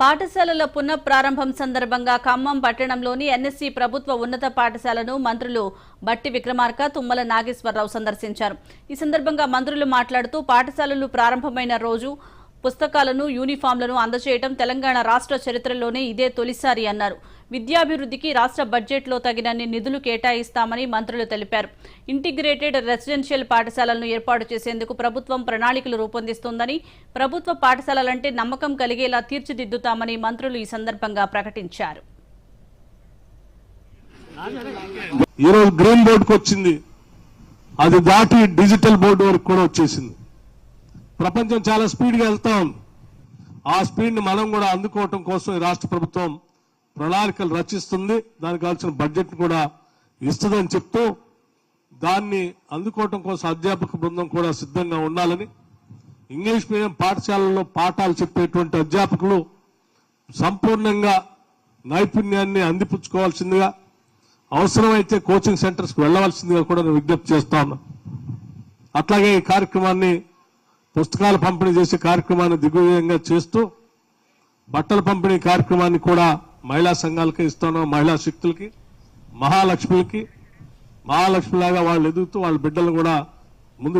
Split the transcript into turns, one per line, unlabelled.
పాఠశాలల పునః ప్రారంభం సందర్భంగా ఖమ్మం పట్టణంలోని ఎన్ఎస్సి ప్రభుత్వ ఉన్నత పాఠశాలను మంత్రులు బట్టి విక్రమార్క తుమ్మల నాగేశ్వరరావు సందర్శించారు. ఈ సందర్భంగా మంత్రులు మాట్లాడుతూ పాఠశాలలు ప్రారంభమైన రోజు పుస్తకాలను యూనిఫామ్లను అందజేయడం తెలంగాణ రాష్ట్ర చరిత్రలోనే ఇదే తొలిసారి అన్నారు. విద్యాభివృద్ధికి రాష్ట్ర బడ్జెట్లో తగినన్ని నిధులు కేటాయిస్తామని మంత్రులు తెలిపారు. ఇంటిగ్రేటెడ్ రెసిడెన్షియల్ పాఠశాలలను ఏర్పాటు చేసేందుకు ప్రభుత్వం ప్రణాళికలు రూపొందిస్తోందని ప్రభుత్వ పాఠశాలలంటే నమ్మకం కలిగేలా తీర్చిదిద్దుతామని మంత్రులు ఈ సందర్భంగా ప్రకటించారు.
ఈరోజు గ్రీన్ బోర్డుకు వచ్చింది అది దాటి డిజిటల్ బోర్డు వరకు కూడా వచ్చేసింది. ప్రపంచం చాలా స్పీడ్గా వెళ్తా. ఉంది ఆ స్పీడ్ని మనం కూడా అందుకోవటం కోసం ఈ రాష్ట్ర ప్రభుత్వం ప్రణాళికలు రచిస్తుంది. దానికి కావాల్సిన బడ్జెట్ కూడా ఇస్తుందని చెప్తూ దాన్ని అందుకోవటం కోసం అధ్యాపక బృందం కూడా సిద్ధంగా ఉండాలని ఇంగ్లీష్ మీడియం పాఠశాలల్లో పాఠాలు చెప్పేటువంటి అధ్యాపకులు సంపూర్ణంగా నైపుణ్యాన్ని అందిపుచ్చుకోవాల్సిందిగా అవసరమైతే కోచింగ్ సెంటర్స్కి వెళ్ళవలసిందిగా కూడా నేను విజ్ఞప్తి చేస్తా ఉన్నా. అట్లాగే ఈ కార్యక్రమాన్ని పుస్తకాలు పంపిణీ చేసే కార్యక్రమాన్ని దిగ్విజయంగా చేస్తూ బట్టల పంపిణీ కార్యక్రమాన్ని కూడా మహిళా సంఘాలకి ఇస్తాను మహిళా శక్తులకి మహాలక్ష్మిలకి. మహాలక్ష్మిలాగా వాళ్ళు ఎదుగుతూ వాళ్ళ బిడ్డలు కూడా ముందు